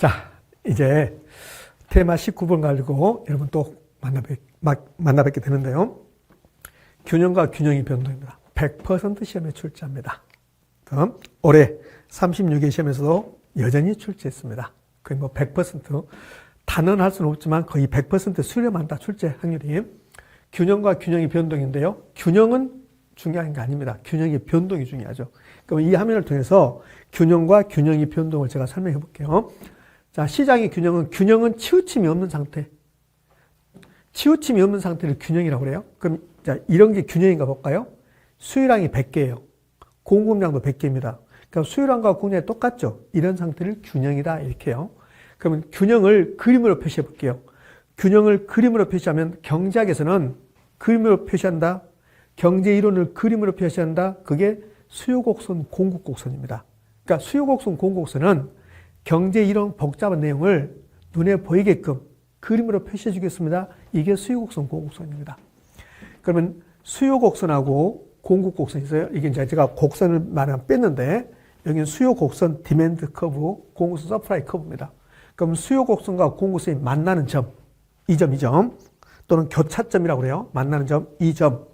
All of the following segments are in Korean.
자, 이제 테마 19번 가지고 여러분 또 만나뵙, 막- 만나뵙게 되는데요. 균형과 균형의 변동입니다. 100% 시험에 출제합니다. 다음, 올해 36회 시험에서도 여전히 출제했습니다. 거의 뭐 100%, 단언할 수는 없지만 거의 100% 수렴한 다 출제 확률이 균형과 균형의 변동인데요. 균형은 중요한 게 아닙니다. 균형의 변동이 중요하죠. 그럼 이 화면을 통해서 균형과 균형의 변동을 제가 설명해 볼게요. 자, 시장의 균형은, 균형은 치우침이 없는 상태. 치우침이 없는 상태를 균형이라고 그래요. 그럼, 자, 이런 게 균형인가 볼까요? 수요량이 100개예요. 공급량도 100개입니다. 그러니까 수요량과 공급량이 똑같죠? 이런 상태를 균형이다. 이렇게요. 그러면 균형을 그림으로 표시해 볼게요. 균형을 그림으로 표시하면 경제학에서는 그림으로 표시한다. 경제 이론을 그림으로 표시한다. 그게 수요 곡선, 공급 곡선입니다. 그러니까 수요 곡선, 공급 곡선은 경제 이론 복잡한 내용을 눈에 보이게끔 그림으로 표시해 주겠습니다. 이게 수요 곡선, 공급곡선입니다. 그러면 수요 곡선하고 공급 곡선이 있어요. 이게 이제 제가 곡선을 말하면 뺐는데 여기는 수요 곡선 디맨드 커브, 공급선 서프라이 커브입니다. 그럼 수요 곡선과 공급선이 만나는 점, 이 점, 이 점, 또는 교차점이라고 그래요. 만나는 점, 이 점.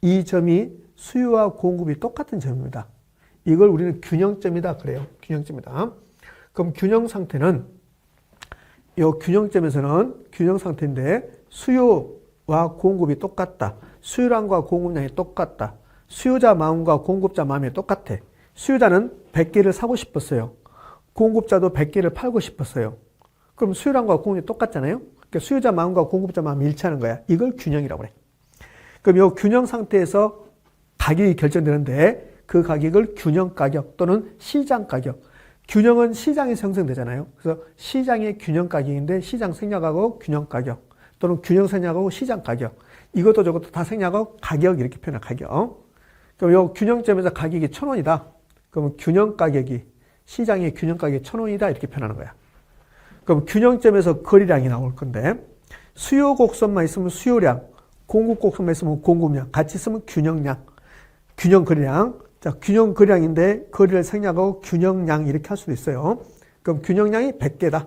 이 점이 수요와 공급이 똑같은 점입니다. 이걸 우리는 균형점이다 그래요. 균형점이다. 그럼 균형 상태는 이 균형점에서는 균형 상태인데 수요와 공급이 똑같다. 수요량과 공급량이 똑같다. 수요자 마음과 공급자 마음이 똑같아. 수요자는 100개를 사고 싶었어요. 공급자도 100개를 팔고 싶었어요. 그럼 수요량과 공급이 똑같잖아요. 그러니까 수요자 마음과 공급자 마음이 일치하는 거야. 이걸 균형이라고 그래. 그럼 이 균형 상태에서 가격이 결정되는데 그 가격을 균형 가격 또는 시장 가격. 균형은 시장에서 형성되잖아요. 그래서 시장의 균형 가격인데 시장 생략하고 균형 가격 또는 균형 생략하고 시장 가격. 이것도 저것도 다 생략하고 가격 이렇게 표현해 가격. 그럼 이 균형점에서 가격이 천 원이다. 그러면 균형 가격이 시장의 균형 가격이 천 원이다 이렇게 표현하는 거야. 그럼 균형점에서 거리량이 나올 건데 수요 곡선만 있으면 수요량, 공급 곡선만 있으면 공급량, 같이 있으면 균형량, 균형 거리량. 자, 균형 거리량인데 거리를 생략하고 균형량 이렇게 할 수도 있어요. 그럼 균형량이 100개다.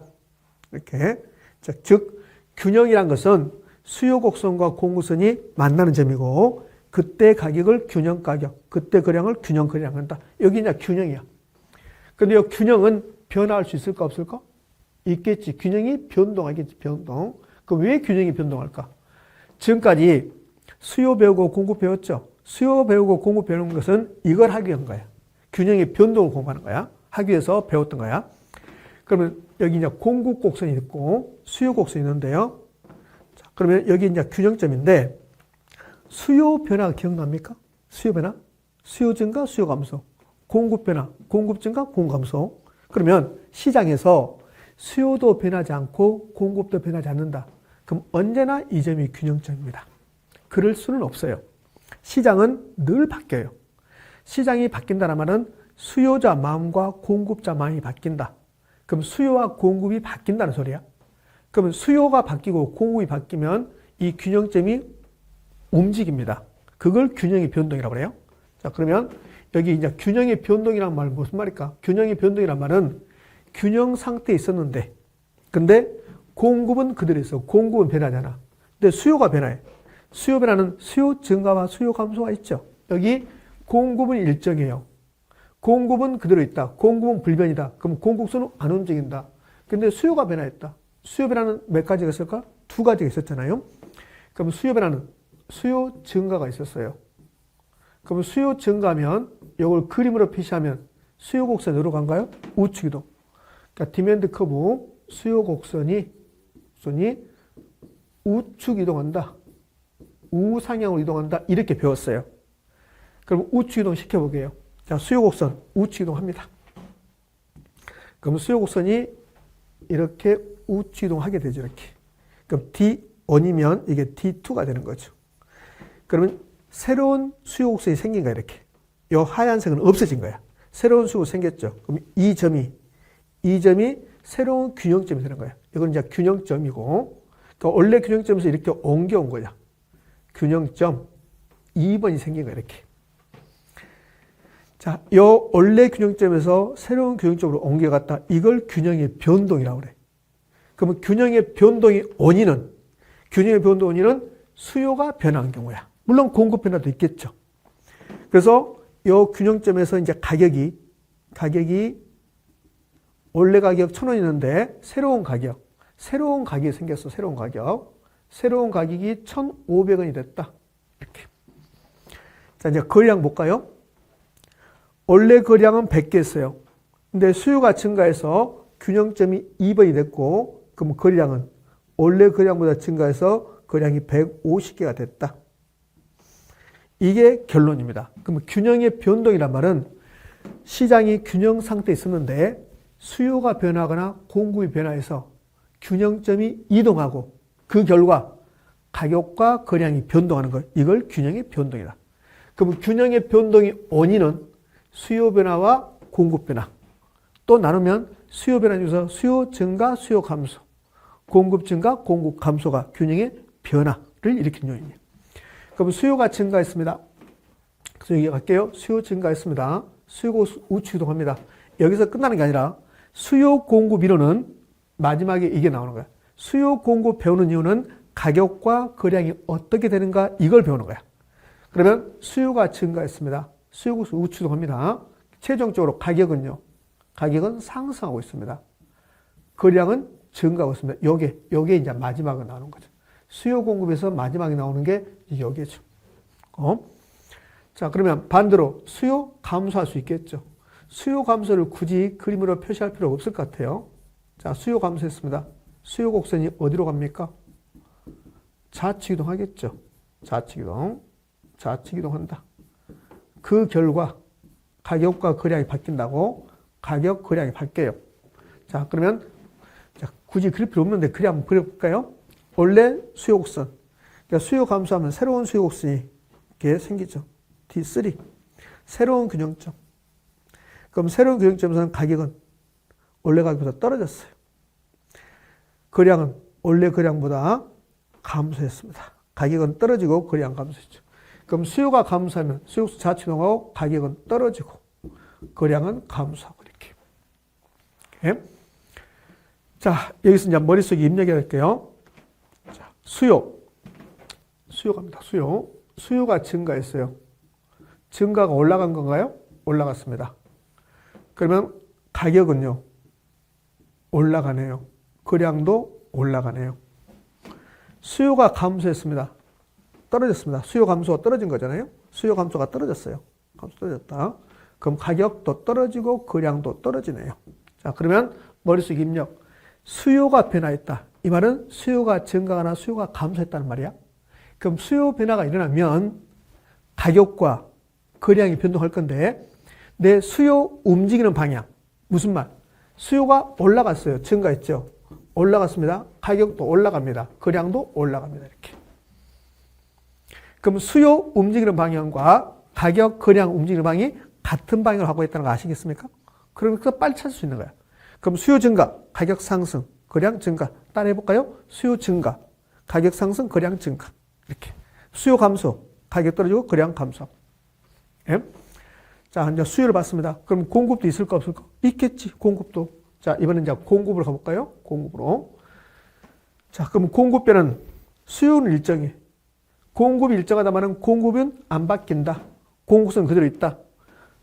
이렇게. 자, 즉 균형이란 것은 수요 곡선과 공급선이 만나는 점이고 그때 가격을 균형 가격, 그때 거량을 균형 거리량 한다. 여기 이제 균형이야. 근데 이 균형은 변화할 수 있을까 없을까? 있겠지. 균형이 변동하겠지. 변동. 그럼 왜 균형이 변동할까? 지금까지 수요 배우고 공급 배웠죠. 수요 배우고 공급 배우는 것은 이걸 하기 위한 거야. 균형의 변동을 공부하는 거야. 하기 위해서 배웠던 거야. 그러면 여기 이제 공급 곡선이 있고 수요 곡선이 있는데요. 자, 그러면 여기 이제 균형점인데 수요 변화 기억납니까? 수요 변화? 수요 증가, 수요 감소. 공급 변화, 공급 증가, 공급 감소. 그러면 시장에서 수요도 변하지 않고 공급도 변하지 않는다. 그럼 언제나 이 점이 균형점입니다. 그럴 수는 없어요. 시장은 늘 바뀌어요. 시장이 바뀐다는 말은 수요자 마음과 공급자 마음이 바뀐다. 그럼 수요와 공급이 바뀐다는 소리야. 그러면 수요가 바뀌고 공급이 바뀌면 이 균형점이 움직입니다. 그걸 균형의 변동이라고 그래요. 자, 그러면 여기 이제 균형의 변동이란 말은 무슨 말일까? 균형의 변동이란 말은 균형 상태에 있었는데, 근데 공급은 그대로 있어. 공급은 변하잖아. 근데 수요가 변화해. 수요 변화는 수요 증가와 수요 감소가 있죠. 여기 공급은 일정해요. 공급은 그대로 있다. 공급은 불변이다. 그럼 공급수는 안 움직인다. 근데 수요가 변화했다. 수요 변화는 몇 가지가 있을까? 두 가지가 있었잖아요. 그럼 수요 변화는 수요 증가가 있었어요. 그럼 수요 증가면 이걸 그림으로 표시하면 수요 곡선으로 간가요? 우측 이동. 그러니까 디맨드 커브 수요 곡선이 선이 우측 이동한다. 우상향으로 이동한다. 이렇게 배웠어요. 그럼 우측 이동 시켜보게요. 자, 수요 곡선 우측 이동합니다. 그럼 수요 곡선이 이렇게 우측 이동하게 되죠. 이렇게. 그럼 D1이면 이게 D2가 되는 거죠. 그러면 새로운 수요 곡선이 생긴 거야, 이렇게. 이 하얀색은 없어진 거야. 새로운 수요 생겼죠. 그럼 이 점이, 이 점이 새로운 균형점이 되는 거야. 이건 이제 균형점이고, 그러니까 원래 균형점에서 이렇게 옮겨온 거야. 균형점 2번이 생긴 거야, 이렇게. 자, 요 원래 균형점에서 새로운 균형점으로 옮겨갔다. 이걸 균형의 변동이라고 그래. 그러면 균형의 변동의 원인은 균형의 변동 원인은 수요가 변한 경우야. 물론 공급 변화도 있겠죠. 그래서 요 균형점에서 이제 가격이 가격이 원래 가격 천 원이었는데 새로운 가격, 새로운 가격이 생겼어. 새로운 가격. 새로운 가격이 1,500원이 됐다. 이렇게. 자, 이제 거래량 볼까요? 원래 거래량은 100개였어요. 근데 수요가 증가해서 균형점이 2번이 됐고, 그럼 거래량은 원래 거래량보다 증가해서 거래량이 150개가 됐다. 이게 결론입니다. 그럼 균형의 변동이란 말은 시장이 균형 상태에 있었는데 수요가 변하거나 공급이 변화해서 균형점이 이동하고 그 결과 가격과 거량이 변동하는 것. 이걸 균형의 변동이다. 그럼 균형의 변동의 원인은 수요 변화와 공급 변화. 또 나누면 수요 변화 중에서 수요 증가, 수요 감소. 공급 증가, 공급 감소가 균형의 변화를 일으키는 요인이에요. 그럼 수요가 증가했습니다. 그래서 여기 갈게요. 수요 증가했습니다. 수요가 우측 이동합니다. 여기서 끝나는 게 아니라 수요 공급 이론은 마지막에 이게 나오는 거야. 수요 공급 배우는 이유는 가격과 거량이 어떻게 되는가 이걸 배우는 거야. 그러면 수요가 증가했습니다. 수요가 우측 이동합니다. 최종적으로 가격은요. 가격은 상승하고 있습니다. 거량은 증가하고 있습니다. 요게 요게 이제 마지막에 나오는 거죠. 수요 공급에서 마지막에 나오는 게 여기죠. 어? 자, 그러면 반대로 수요 감소할 수 있겠죠. 수요 감소를 굳이 그림으로 표시할 필요가 없을 것 같아요. 자, 수요 감소했습니다. 수요 곡선이 어디로 갑니까? 좌측 이동 하겠죠. 좌측 이동. 좌측 이동 한다. 그 결과 가격과 거량이 바뀐다고 가격 거량이 바뀌어요. 자, 그러면 자, 굳이 그릴 필요 없는데 그림 한번 그려볼까요? 원래 수요 곡선. 그러니까 수요 감소하면 새로운 수요 곡선이 이렇게 생기죠. D3. 새로운 균형점. 그럼 새로운 균형점에서는 가격은 원래 가격보다 떨어졌어요. 거량은 원래 거량보다 감소했습니다. 가격은 떨어지고 거량 감소했죠. 그럼 수요가 감소하면 수요수 자치동하고 가격은 떨어지고 거량은 감소하고 이렇게. 이렇게. 자, 여기서 이제 머릿속에 입력해 할게요. 자, 수요. 수요 갑니다. 수요. 수요가 증가했어요. 증가가 올라간 건가요? 올라갔습니다. 그러면 가격은요? 올라가네요. 거량도 올라가네요. 수요가 감소했습니다. 떨어졌습니다. 수요 감소가 떨어진 거잖아요. 수요 감소가 떨어졌어요. 감소 떨어졌다. 그럼 가격도 떨어지고 거량도 떨어지네요. 자, 그러면 머릿속 입력. 수요가 변화했다. 이 말은 수요가 증가하나 수요가 감소했다는 말이야. 그럼 수요 변화가 일어나면 가격과 거량이 변동할 건데 내 수요 움직이는 방향. 무슨 말? 수요가 올라갔어요. 증가했죠. 올라갔습니다. 가격도 올라갑니다. 거량도 올라갑니다. 이렇게. 그럼 수요 움직이는 방향과 가격, 거량 움직이는 방향이 같은 방향을 하고 있다는 거 아시겠습니까? 그러면서 빨리 찾을 수 있는 거야. 그럼 수요 증가, 가격 상승, 거량 증가. 따라 해 볼까요? 수요 증가, 가격 상승, 거량 증가. 이렇게. 수요 감소, 가격 떨어지고 거량 감소. 예? 자, 이제 수요를 봤습니다. 그럼 공급도 있을까 없을까? 있겠지, 공급도. 자, 이번엔 이제 공급으로 가볼까요? 공급으로. 자, 그럼 공급배는 수요는 일정해. 공급이 일정하다면 공급은 안 바뀐다. 공급은 그대로 있다.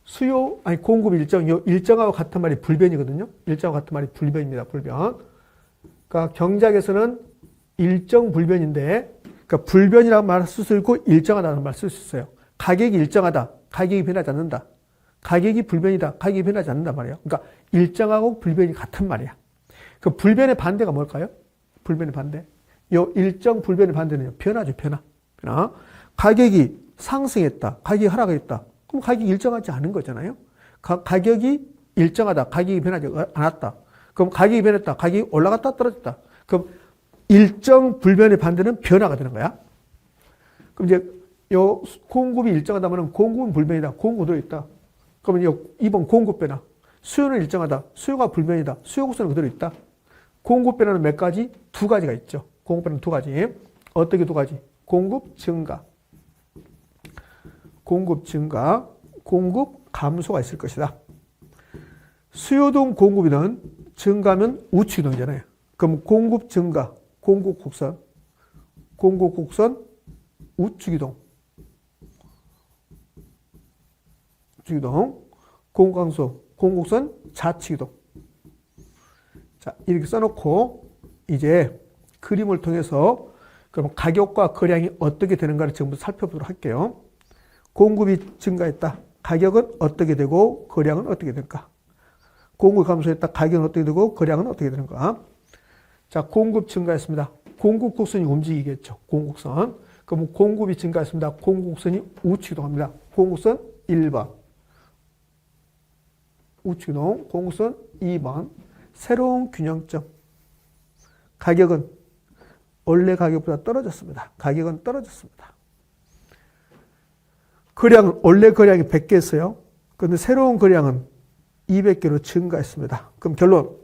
수요, 아니, 공급 일정, 요 일정하고 같은 말이 불변이거든요. 일정하고 같은 말이 불변입니다. 불변. 그러니까 경작에서는 일정 불변인데, 그러니까 불변이라고 말할 수 있고 일정하다는 말 쓸 수 있어요. 가격이 일정하다. 가격이 변하지 않는다. 가격이 불변이다. 가격이 변하지 않는단 말이에요. 그러니까 일정하고 불변이 같은 말이야. 그 불변의 반대가 뭘까요? 불변의 반대. 요 일정 불변의 반대는 변화죠. 변화. 변화. 가격이 상승했다. 가격이 하락했다. 그럼 가격이 일정하지 않은 거잖아요. 가, 가격이 일정하다. 가격이 변하지 않았다. 그럼 가격이 변했다. 가격이 올라갔다 떨어졌다. 그럼 일정 불변의 반대는 변화가 되는 거야. 그럼 이제 요 공급이 일정하다면 공급은 불변이다. 공급도 있다. 그러면 요 2번 공급 변화. 수요는 일정하다. 수요가 불변이다. 수요 곡선은 그대로 있다. 공급 변화는 몇 가지? 두 가지가 있죠. 공급 변화는 두 가지. 어떻게 두 가지? 공급 증가. 공급 증가. 공급 감소가 있을 것이다. 수요동 공급이는 증가하면 우측이동이잖아요. 그럼 공급 증가, 공급 곡선, 공급 곡선 우측이동, 우측이동, 공강소, 공곡선 좌측이동. 자, 이렇게 써놓고 이제 그림을 통해서 그럼 가격과 거량이 어떻게 되는가를 지금부터 살펴보도록 할게요. 공급이 증가했다. 가격은 어떻게 되고 거량은 어떻게 될까? 공급이 감소했다. 가격은 어떻게 되고 거량은 어떻게 되는가? 자, 공급 증가했습니다. 공급 곡선이 움직이겠죠. 공급선. 그럼 공급이 증가했습니다. 공급선이 우측 이동합니다. 공급선 1번. 우측이동. 공급선 2번. 새로운 균형점. 가격은 원래 가격보다 떨어졌습니다. 가격은 떨어졌습니다. 거량은 원래 거량이 100개였어요. 그런데 새로운 거량은 200개로 증가했습니다. 그럼 결론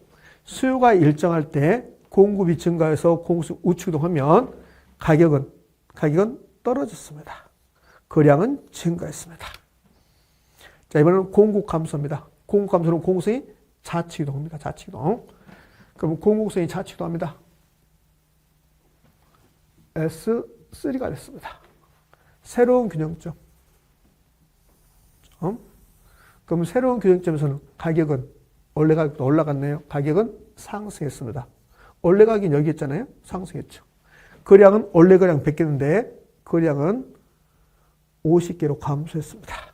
수요가 일정할 때 공급이 증가해서 공급수 우측이동하면 가격은 가격은 떨어졌습니다. 거량은 증가했습니다. 자 이번에는 공급 감소입니다. 감소는 공급성이 좌측이동합니다. 좌측이동. 그럼 공급성이 좌측이동합니다. S3가 됐습니다. 새로운 균형점. 어? 그럼 새로운 균형점에서는 가격은 원래 가격도 올라갔네요. 가격은 상승했습니다. 원래 가격이 여기 있잖아요. 상승했죠. 거량은 원래 거량 100개인데 거량은 50개로 감소했습니다.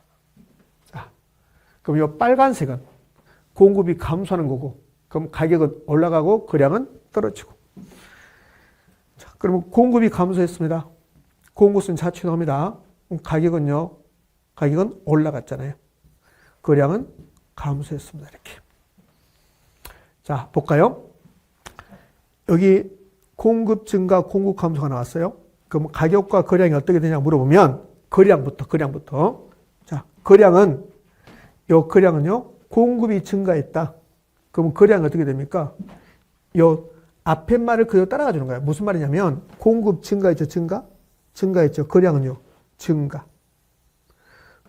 자, 그럼 이 빨간색은 공급이 감소하는 거고 그럼 가격은 올라가고 거량은 떨어지고 자, 그러면 공급이 감소했습니다. 공급은 자취합니다. 가격은요, 가격은 올라갔잖아요. 거량은 감소했습니다. 이렇게. 자, 볼까요? 여기 공급 증가, 공급 감소가 나왔어요. 그럼 가격과 거량이 어떻게 되냐 물어보면 거량부터, 거량부터. 자, 거량은, 요 거량은요, 공급이 증가했다. 그럼 거량이 어떻게 됩니까? 요 앞에 말을 그대로 따라가 주는 거예요. 무슨 말이냐면 공급 증가했죠, 증가? 증가했죠. 거량은요, 증가.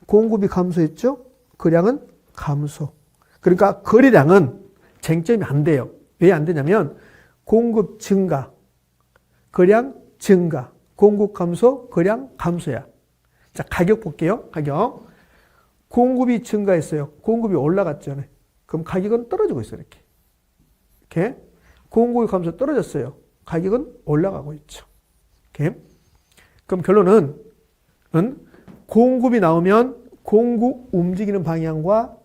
공급이 감소했죠? 거량은 감소. 그러니까 거래량은 쟁점이 안 돼요. 왜 안 되냐면 공급 증가, 거량 증가, 공급 감소, 거량 감소야. 자, 가격 볼게요. 가격. 공급이 증가했어요. 공급이 올라갔잖아요. 그럼 가격은 떨어지고 있어요. 이렇게. 이렇게. 공급이 감소 떨어졌어요. 가격은 올라가고 있죠. 이렇게. 그럼 결론은 은 공급이 나오면 공급 움직이는 방향과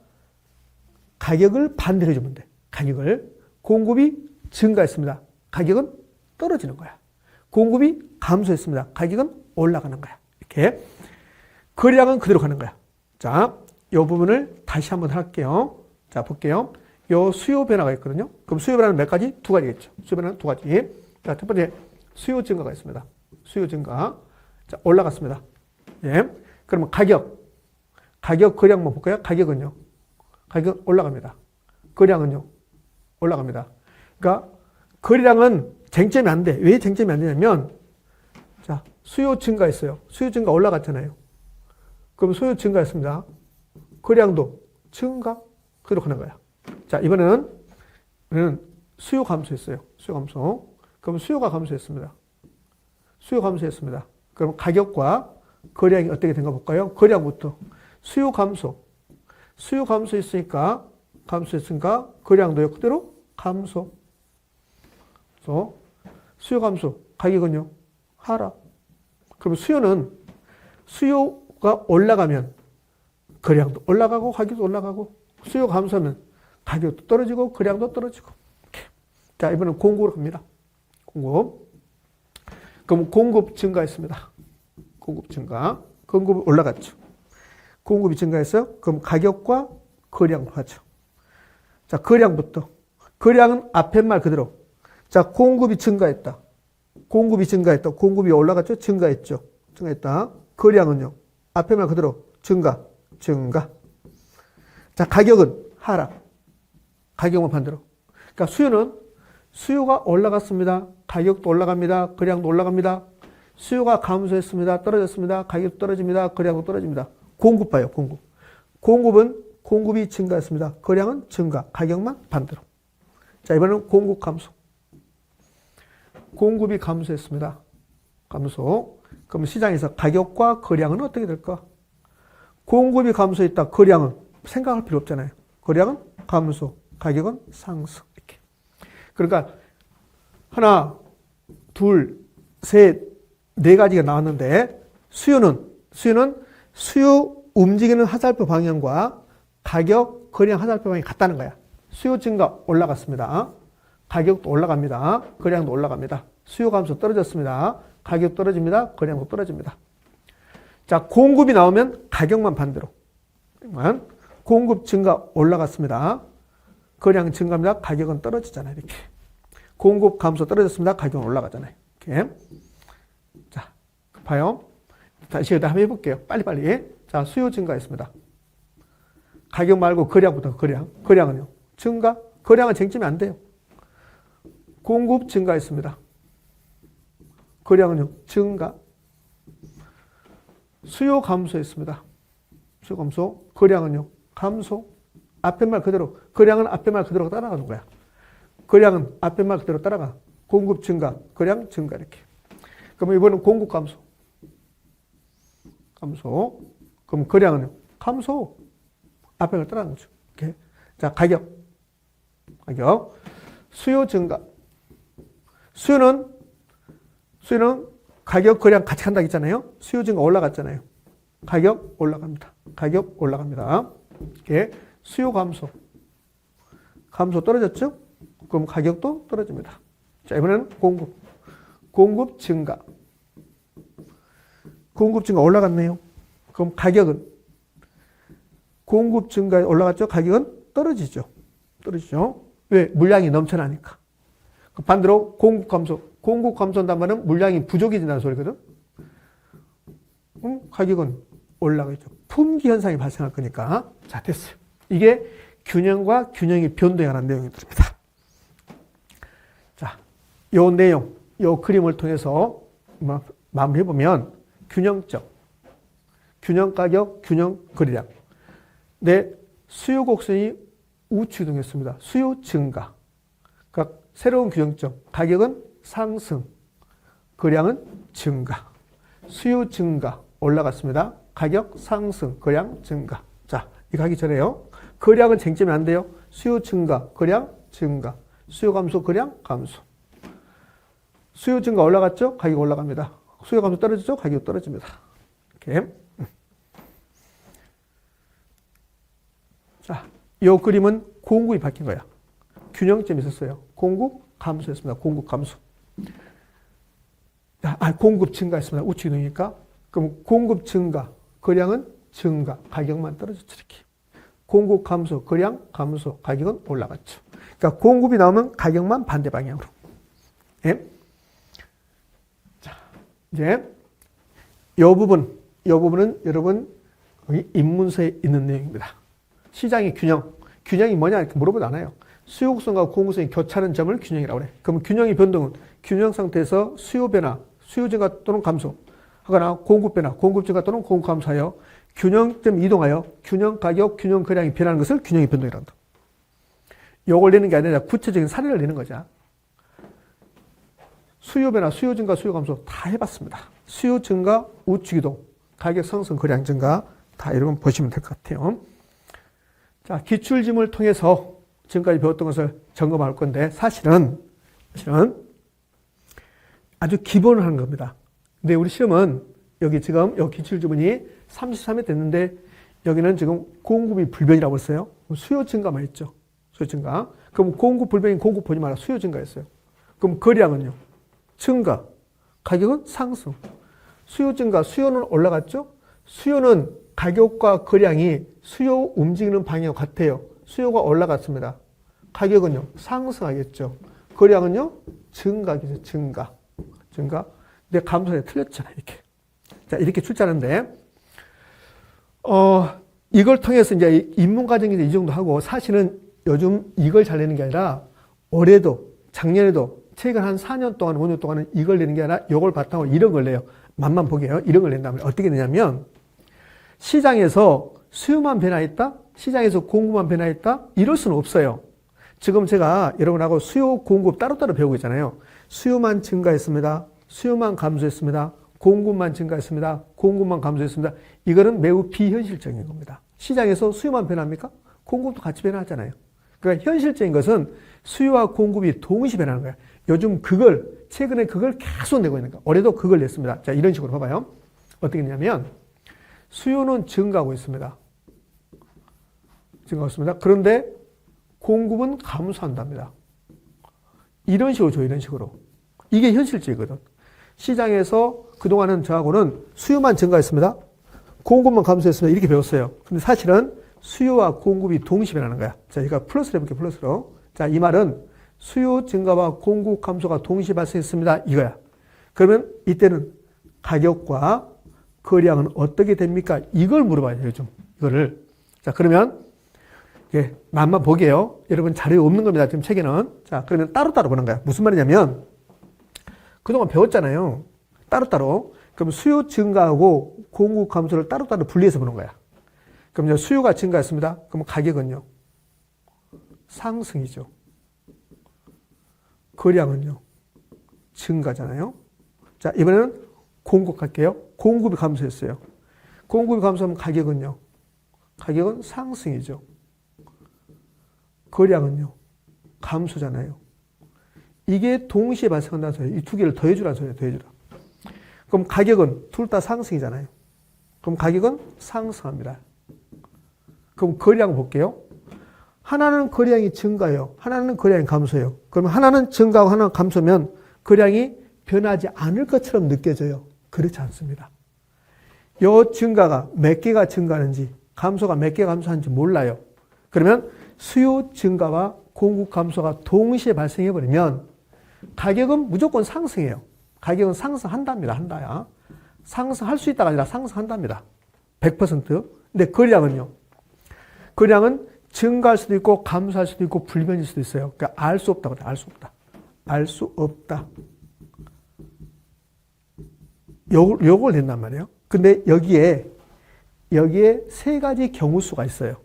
가격을 반대로 해주면 돼. 가격을. 공급이 증가했습니다. 가격은 떨어지는 거야. 공급이 감소했습니다. 가격은 올라가는 거야. 이렇게. 거래량은 그대로 가는 거야. 자, 이 부분을 다시 한번 할게요. 자, 볼게요. 요 수요 변화가 있거든요. 그럼 수요 변화는 몇 가지? 두 가지겠죠. 수요 변화는 두 가지. 자, 첫 번째, 수요 증가가 있습니다. 수요 증가. 자, 올라갔습니다. 예. 그러면 가격. 가격 거량만 볼까요? 가격은요. 가격 올라갑니다. 거량은요. 올라갑니다. 그러니까 거래량은 쟁점이 안 돼. 왜 쟁점이 안 되냐면 자, 수요 증가했어요. 수요 증가 올라갔잖아요. 그럼 수요 증가했습니다. 거량도 증가 그대로 가는 거야. 자, 이번에는 이번에는 수요 감소했어요. 수요 감소. 그럼 수요가 감소했습니다. 수요 감소했습니다. 그럼 가격과 거량이 어떻게 된가 볼까요? 거량부터 수요 감소. 수요 감소했으니까 감소했으니까 거량도 그대로 감소. 그래서 수요 감소. 가격은요? 하락. 그럼 수요는 수요 가 올라가면 거량도 올라가고 가격도 올라가고 수요 감소하면 가격도 떨어지고 거량도 떨어지고. 이렇게. 자, 이번엔 공급으로 갑니다. 공급. 그럼 공급 증가했습니다. 공급 증가. 공급이 올라갔죠. 공급이 증가했어요. 그럼 가격과 거량을 하죠. 자, 거량부터. 거량은 앞에 말 그대로. 자, 공급이 증가했다. 공급이 증가했다. 공급이 올라갔죠? 증가했죠. 증가했다. 거량은요. 앞에 말 그대로. 증가. 증가. 자, 가격은 하락. 가격은 반대로. 그러니까 수요는 수요가 올라갔습니다. 가격도 올라갑니다. 거량도 올라갑니다. 수요가 감소했습니다. 떨어졌습니다. 가격도 떨어집니다. 거량도 떨어집니다. 공급 봐요, 공급. 공급은 공급이 증가했습니다. 거량은 증가, 가격만 반대로. 자, 이번에는 공급 감소. 공급이 감소했습니다. 감소. 그럼 시장에서 가격과 거량은 어떻게 될까? 공급이 감소했다. 거량은 생각할 필요 없잖아요. 거량은 감소, 가격은 상승. 이렇게. 그러니까 하나, 둘, 셋, 네 가지가 나왔는데 수요는 수요는 수요 움직이는 하살표 방향과 가격 거량 하살표 방향이 같다는 거야. 수요 증가 올라갔습니다. 가격도 올라갑니다. 거량도 올라갑니다. 수요 감소 떨어졌습니다. 가격 떨어집니다. 거량도 떨어집니다. 자, 공급이 나오면 가격만 반대로. 공급 증가 올라갔습니다. 거량 증가합니다. 가격은 떨어지잖아요. 이렇게. 공급 감소 떨어졌습니다. 가격은 올라가잖아요. 이렇게. 자, 봐요. 다시 한번 해볼게요. 빨리빨리. 자, 수요 증가했습니다. 가격 말고 거량부터 거량. 거량은요. 증가. 거량은 쟁점이 안 돼요. 공급 증가했습니다. 거량은요. 증가. 수요 감소했습니다. 수요 감소. 거량은요. 감소. 앞에 말 그대로. 거량은 앞에 말 그대로 따라가는 거야. 거량은 앞에 말 그대로 따라가. 공급 증가, 거량 증가 이렇게. 그러면 이번엔 공급 감소. 감소. 그럼 거량은 감소. 앞에 말 따라가는 거죠. 이렇게. 자, 가격. 가격. 수요 증가. 수요는 수요는 가격 거량 같이 간다 했잖아요. 수요 증가 올라갔잖아요. 가격 올라갑니다. 가격 올라갑니다. 이렇게 수요 감소. 감소 떨어졌죠? 그럼 가격도 떨어집니다. 자, 이번에는 공급. 공급 증가. 공급 증가 올라갔네요. 그럼 가격은 공급 증가 올라갔죠? 가격은 떨어지죠. 떨어지죠. 왜? 물량이 넘쳐나니까. 반대로 공급 감소. 공급 감소한다는 말은 물량이 부족해진다는 소리거든. 음, 가격은 올라가죠. 품귀 현상이 발생할 거니까. 자, 됐어요. 이게 균형과 균형이 변동하는 내용들입니다. 자, 요 내용, 요 그림을 통해서 마무리해 보면 균형적, 균형 가격, 균형 거래량. 내 수요 곡선이 우추동했습니다. 수요 증가. 그러니까 새로운 균형점. 가격은 상승, 거량은 증가. 수요 증가 올라갔습니다. 가격 상승, 거량 증가. 자, 이거 하기 전에요. 거량은 쟁점이 안 돼요. 수요 증가, 거량 증가. 수요 감소, 거량 감소. 수요 증가 올라갔죠? 가격 올라갑니다. 수요 감소 떨어지죠? 가격 떨어집니다. 이렇게. 자, 이 그림은 공급이 바뀐 거야. 균형점이 있었어요. 공급 감소했습니다. 공급 감소. 아, 공급 증가했습니다. 우측이니까. 그럼 공급 증가, 거량은 증가, 가격만 떨어졌죠. 이렇게. 공급 감소, 거량 감소, 가격은 올라갔죠. 그러니까 공급이 나오면 가격만 반대 방향으로. 예? 자, 이제 이 부분, 이 부분은 여러분 입문서에 있는 내용입니다. 시장의 균형, 균형이 뭐냐 이렇게 물어보지 않아요. 수요성과 공급성이 교차하는 점을 균형이라고 그래. 그럼 균형의 변동은 균형 상태에서 수요 변화, 수요 증가 또는 감소 하거나 공급 변화, 공급 증가 또는 공급 감소하여 균형점 이동하여 균형 가격, 균형 거량이 변하는 것을 균형의 변동이라고 한다. 요걸 내는 게 아니라 구체적인 사례를 내는 거죠. 수요 변화, 수요 증가, 수요 감소 다 해봤습니다. 수요 증가, 우측 이동, 가격 상승, 거량 증가 다건 보시면 될 것 같아요. 자, 기출짐을 통해서 지금까지 배웠던 것을 점검할 건데 사실은 사실은 아주 기본을 하는 겁니다. 근데 우리 시험은 여기 지금 여기 기출 주문이 33회 됐는데 여기는 지금 공급이 불변이라고 했어요. 수요 증가만 했죠. 수요 증가. 그럼 공급 불변인 공급 보지 마라. 수요 증가했어요. 그럼 거량은요? 증가. 가격은 상승. 수요 증가. 수요는 올라갔죠? 수요는 가격과 거량이 수요 움직이는 방향 같아요. 수요가 올라갔습니다. 가격은요? 상승하겠죠. 거량은요? 증가겠죠. 증가. 증가. 근데 감소에 틀렸잖아요. 이렇게. 자, 이렇게 출제하는데, 어, 이걸 통해서 이제 입문 과정이 이 정도 하고 사실은 요즘 이걸 잘 내는 게 아니라 올해도 작년에도 최근 한 4년 동안, 5년 동안은 이걸 내는 게 아니라 이걸 바탕으로 이런 걸 내요. 맛만 보게요. 이런 걸 낸다면 어떻게 내냐면 시장에서 수요만 변화했다? 시장에서 공급만 변화했다? 이럴 수는 없어요. 지금 제가 여러분하고 수요, 공급 따로따로 배우고 있잖아요. 수요만 증가했습니다. 수요만 감소했습니다. 공급만 증가했습니다. 공급만 감소했습니다. 이거는 매우 비현실적인 겁니다. 시장에서 수요만 변합니까? 공급도 같이 변하잖아요. 그러니까 현실적인 것은 수요와 공급이 동시에 변하는 거예요. 요즘 그걸, 최근에 그걸 계속 내고 있는 거예요. 올해도 그걸 냈습니다. 자, 이런 식으로 봐봐요. 어떻게 했냐면, 수요는 증가하고 있습니다. 증가하고 있습니다. 그런데 공급은 감소한답니다. 이런 식으로 줘, 이런 식으로. 이게 현실적이거든. 시장에서 그동안은 저하고는 수요만 증가했습니다. 공급만 감소했습니다. 이렇게 배웠어요. 근데 사실은 수요와 공급이 동시에 변하는 거야. 자, 이거 플러스로 해볼게요, 플러스로. 자, 이 말은 수요 증가와 공급 감소가 동시에 발생했습니다. 이거야. 그러면 이때는 가격과 거래량은 어떻게 됩니까? 이걸 물어봐야 돼요, 요즘. 이거를. 자, 그러면, 예, 맛만 보게요. 여러분 자료에 없는 겁니다, 지금 책에는. 자, 그러면 따로따로 보는 거야. 무슨 말이냐면, 그동안 배웠잖아요. 따로따로. 그럼 수요 증가하고 공급 감소를 따로따로 분리해서 보는 거야. 그럼 수요가 증가했습니다. 그럼 가격은요? 상승이죠. 거량은요? 증가잖아요. 자, 이번에는 공급 할게요. 공급이 감소했어요. 공급이 감소하면 가격은요? 가격은 상승이죠. 거량은요? 감소잖아요. 이게 동시에 발생한다는 소리예요. 이 두 개를 더해주라는 소리예요. 더해주라. 그럼 가격은 둘 다 상승이잖아요. 그럼 가격은 상승합니다. 그럼 거래량 볼게요. 하나는 거래량이 증가해요. 하나는 거래량이 감소해요. 그러면 하나는 증가하고 하나는 감소면 거래량이 변하지 않을 것처럼 느껴져요. 그렇지 않습니다. 요 증가가 몇 개가 증가하는지 감소가 몇 개가 감소하는지 몰라요. 그러면 수요 증가와 공급 감소가 동시에 발생해 버리면 가격은 무조건 상승해요. 가격은 상승한답니다. 한다야. 상승할 수 있다가 아니라 상승한답니다. 100%. 근데 거량은요. 거량은 증가할 수도 있고 감소할 수도 있고 불변일 수도 있어요. 그러니까 알 수 없다고 그래. 알수 없다. 알 수 없다. 요, 요걸 낸단 말이에요. 근데 여기에 여기에 세 가지 경우수가 있어요.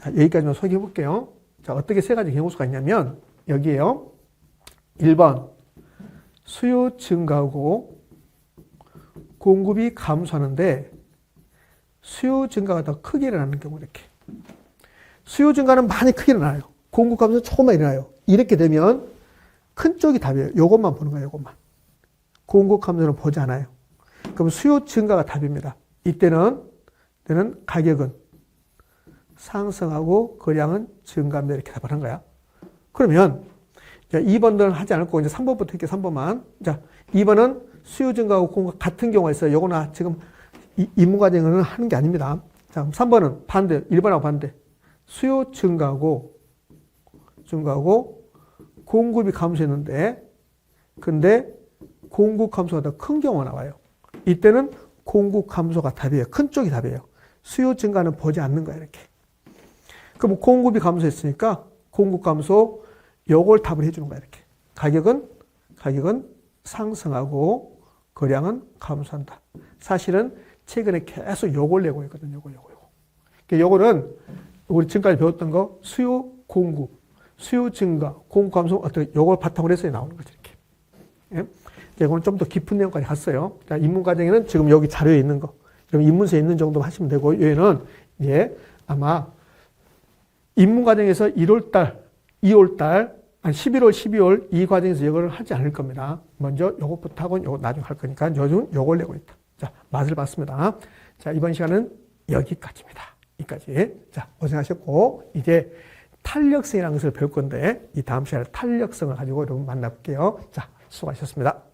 자, 여기까지만 소개해 볼게요. 자, 어떻게 세 가지 경우수가 있냐면 여기에요. 1번 수요 증가하고 공급이 감소하는데 수요 증가가 더 크게 일어나는 경우 이렇게 수요 증가는 많이 크게 일어나요. 공급 감소 조금만 일어나요. 이렇게 되면 큰 쪽이 답이에요. 요것만 보는 거예요. 요것만. 공급 감소는 보지 않아요. 그럼 수요 증가가 답입니다. 이때는 때는 가격은 상승하고 거량은 증가합니다. 이렇게 한 거야. 그러면 2번들은 하지 않을 거고 이제 3번부터 할게요. 3번만. 자, 2번은 수요 증가하고 공급 같은 경우가 있어요. 요거나 지금 입문과정은 하는 게 아닙니다. 자, 3번은 반대. 1번하고 반대. 수요 증가하고 증가하고 공급이 감소했는데 근데 공급 감소가 더 큰 경우가 나와요. 이때는 공급 감소가 답이에요. 큰 쪽이 답이에요. 수요 증가는 보지 않는 거야, 이렇게. 그럼 공급이 감소했으니까 공급 감소 요걸 답을 해주는 거야, 이렇게. 가격은, 가격은 상승하고 거량은 감소한다. 사실은 최근에 계속 요걸 내고 있거든요, 요거, 요거, 요거. 그러니까 요거는 우리 지금까지 배웠던 거 수요, 공급, 수요 증가, 공급 감소 어떻게 요걸 바탕으로 해서 나오는 거죠, 이렇게. 예? 이거는 좀더 깊은 내용까지 갔어요. 자, 입문 과정에는 지금 여기 자료에 있는 거, 그럼 입문서에 있는 정도 하시면 되고, 얘는 이제 아마 입문 과정에서 1월 달, 2월 달, 한 11월, 12월 이 과정에서 이걸 하지 않을 겁니다. 먼저 요것부터 하고 요거 나중에 할 거니까 요즘 요걸 내고 있다. 자, 맛을 봤습니다. 자, 이번 시간은 여기까지입니다. 여기까지. 자, 고생하셨고, 이제 탄력성이라는 것을 배울 건데, 이 다음 시간에 탄력성을 가지고 여러분 만나볼게요. 자, 수고하셨습니다.